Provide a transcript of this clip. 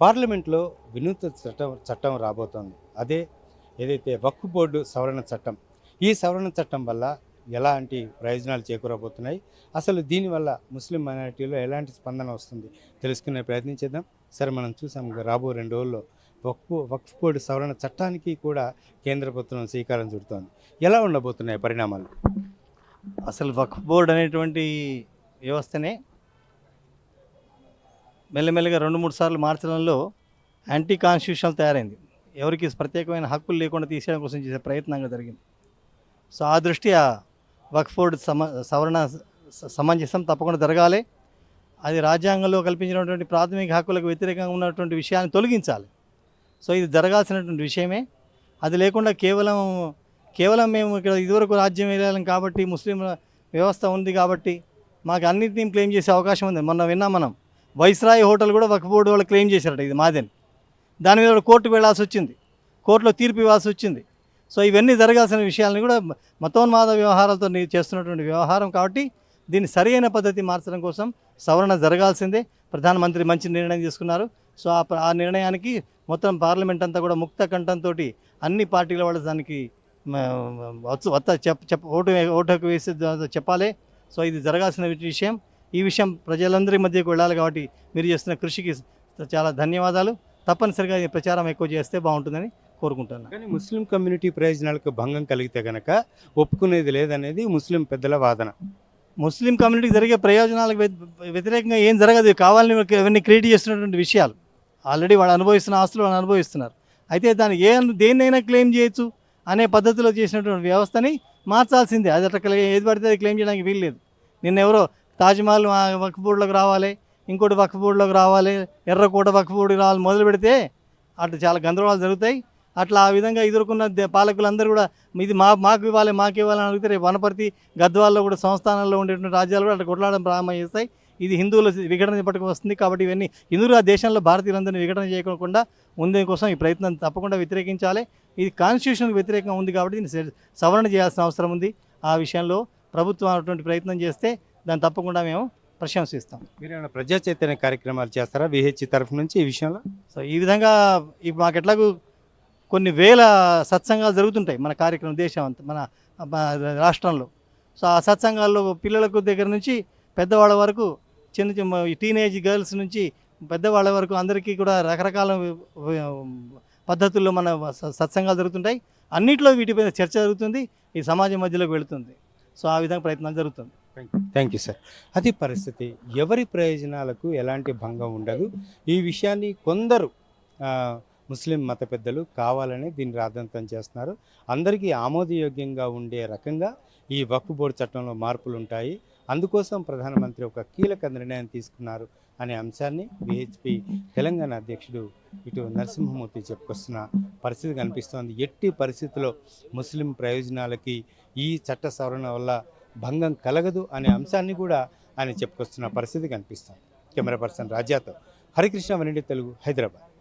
పార్లమెంట్లో వినూత్న చట్టం చట్టం రాబోతోంది. అదే ఏదైతే వక్ఫ్ బోర్డు సవరణ చట్టం ఈ సవరణ చట్టం వల్ల ఎలాంటి ప్రయోజనాలు చేకూరబోతున్నాయి? అసలు దీనివల్ల ముస్లిం మైనారిటీలో ఎలాంటి స్పందన వస్తుంది? తెలుసుకునే ప్రయత్నం చేద్దాం. సరే మనం చూసాం రాబో రెండు రోజుల్లో వక్ఫ్ వక్ఫ్ బోర్డు సవరణ చట్టానికి కూడా కేంద్ర ప్రభుత్వం శ్రీకారం చుడుతోంది. ఎలా ఉండబోతున్నాయి పరిణామాలు? అసలు వక్ఫ్ బోర్డు అనేటువంటి వ్యవస్థనే మెల్లమెల్లగా రెండు మూడు సార్లు మార్చడంలో యాంటీ కాన్స్టిట్యూషనల్ తయారైంది. ఎవరికి ప్రత్యేకమైన హక్కులు లేకుండా తీసేయడం కోసం చేసే ప్రయత్నంగా జరిగింది. సో ఆ దృష్ట్యా వక్ఫోర్డ్ సమ సవరణ స- సమంజసం తప్పకుండా జరగాలి. అది రాజ్యాంగంలో కల్పించినటువంటి ప్రాథమిక హక్కులకు వ్యతిరేకంగా ఉన్నటువంటి విషయాన్ని తొలగించాలి. సో ఇది జరగాల్సినటువంటి విషయమే. అది లేకుండా కేవలం కేవలం మేము ఇక్కడ ఇదివరకు రాజ్యం వెళ్ళాం కాబట్టి ముస్లిం వ్యవస్థ ఉంది కాబట్టి మాకు అన్నింటినీ క్లెయిమ్ చేసే అవకాశం ఉంది. మొన్న విన్నాం మనం. వైస్రాయ్ హోటల్ కూడా వక్ఫ్ బోర్డు వాళ్ళు క్లెయిమ్ చేశారట ఇది మాదని. దాని మీద కోర్టుకు వెళ్ళాల్సి వచ్చింది. కోర్టులో తీర్పు ఇవ్వాల్సి వచ్చింది. సో ఇవన్నీ జరగాల్సిన విషయాలను కూడా మతోన్మాద వ్యవహారాలతో నీ- చేస్తున్నటువంటి వ్యవహారం కాబట్టి దీన్ని సరైన పద్ధతి మార్చడం కోసం సవరణ జరగాల్సిందే. ప్రధానమంత్రి మంచి నిర్ణయం తీసుకున్నారు. సో ఆ ఆ నిర్ణయానికి మొత్తం పార్లమెంట్ అంతా కూడా ముక్త కంఠంతో అన్ని పార్టీల వాళ్ళు దానికి వత్త చెప్ చెప్ ఓటు వే- ఓటు వేసి చెప్పాలి. సో ఇది జరగాల్సిన విషయం. ఈ విషయం ప్రజలందరి మధ్యకు వెళ్ళాలి కాబట్టి మీరు చేస్తున్న కృషికి చాలా ధన్యవాదాలు. తప్పనిసరిగా ఈ ప్రచారం ఎక్కువ చేస్తే బాగుంటుందని కోరుకుంటున్నాను కానీ ముస్లిం కమ్యూనిటీ ప్రయోజనాలకు భంగం కలిగితే గనక ఒప్పుకునేది లేదనేది ముస్లిం పెద్దల వాదన. ముస్లిం కమ్యూనిటీకి జరిగే ప్రయోజనాలకు వ్య- వ్యతిరేకంగా ఏం జరగదు. కావాలని ఇవన్నీ క్రియేట్ చేస్తున్నటువంటి విషయాలు. ఆల్రెడీ వాళ్ళు అనుభవిస్తున్న ఆస్తులు వాళ్ళు అనుభవిస్తున్నారు. అయితే దాన్ని ఏ దేన్నైనా క్లెయిమ్ చేయొచ్చు అనే పద్ధతిలో చేసినటువంటి వ్యవస్థని మార్చాల్సిందే. అది అట్లా ఏది పడితే అది క్లెయిమ్ చేయడానికి వీల్లేదు. నిన్న ఎవరో తాజ్మహల్ ఆ రావాలి ఇంకోటి వక్ఫ్ రావాలి ఎర్రకోట వక్కపూడికి రావాలి మొదలు పెడితే అట్లా చాలా గందరగోళాలు జరుగుతాయి. అట్లా ఆ విధంగా ఎదుర్కొన్న దే- పాలకులందరూ కూడా ఇది మా మాకు ఇవ్వాలి మాకు ఇవ్వాలని అడిగితే రేపు వనపర్తి గద్వాల్లో కూడా సంస్థానాల్లో ఉండేటువంటి రాజ్యాలు కూడా అట్లా కొట్లాడడం ప్రారంభం చేస్తాయి ఇది హిందువుల విఘటన పట్టుకు వస్తుంది కాబట్టి ఇవన్నీ హిందువులు ఆ దేశంలో భారతీయులందరినీ విఘటన చేయకుండా ఉండే కోసం ఈ ప్రయత్నం తప్పకుండా వ్యతిరేకించాలి. ఇది కాన్స్టిట్యూషన్కి వ్యతిరేకంగా ఉంది కాబట్టి దీన్ని సవరణ చేయాల్సిన అవసరం ఉంది. ఆ విషయంలో ప్రభుత్వం అటువంటి ప్రయత్నం చేస్తే దాన్ని తప్పకుండా మేము ప్రశంసిస్తాం. మీరు ఏమైనా ప్రజా చైతన్య కార్యక్రమాలు చేస్తారా విహెచ్ తరఫు నుంచి ఈ విషయంలో? సో ఈ విధంగా ఇప్పుడు మాకు ఎట్లాగూ కొన్ని వేల సత్సంగాలు జరుగుతుంటాయి మన కార్యక్రమం దేశం అంతా మన రాష్ట్రంలో. సో ఆ సత్సంగాల్లో పిల్లలకు దగ్గర నుంచి పెద్దవాళ్ళ వరకు చిన్న చిన్న టీనేజ్ గర్ల్స్ నుంచి పెద్దవాళ్ళ వరకు అందరికీ కూడా రకరకాల పద్ధతుల్లో మన సత్సంగాలు జరుగుతుంటాయి. అన్నిట్లో వీటిపైన చర్చ జరుగుతుంది. ఈ సమాజం మధ్యలోకి వెళుతుంది. సో ఆ విధంగా ప్రయత్నం జరుగుతుంది. థ్యాంక్ యూ సార్ అది పరిస్థితి. ఎవరి ప్రయోజనాలకు ఎలాంటి భంగం ఉండదు. ఈ విషయాన్ని కొందరు ముస్లిం మత పెద్దలు కావాలని దీన్ని రాద్ధాంతం చేస్తున్నారు. అందరికీ ఆమోదయోగ్యంగా ఉండే రకంగా ఈ వక్ఫ్ బోర్డు చట్టంలో మార్పులు ఉంటాయి అందుకోసం ప్రధానమంత్రి ఒక కీలక నిర్ణయం తీసుకున్నారు అనే అంశాన్ని విహెచ్పి తెలంగాణ అధ్యక్షుడు ఇటు నరసింహమూర్తి చెప్పుకొస్తున్న పరిస్థితి కనిపిస్తోంది. ఎట్టి పరిస్థితుల్లో ముస్లిం ప్రయోజనాలకి ఈ చట్ట సవరణ వల్ల భంగం కలగదు అనే అంశాన్ని కూడా ఆయన చెప్పుకొస్తున్న పరిస్థితి కనిపిస్తుంది. కెమెరా పర్సన్ రాజాతో హరికృష్ణ వనిడి తెలుగు హైదరాబాద్.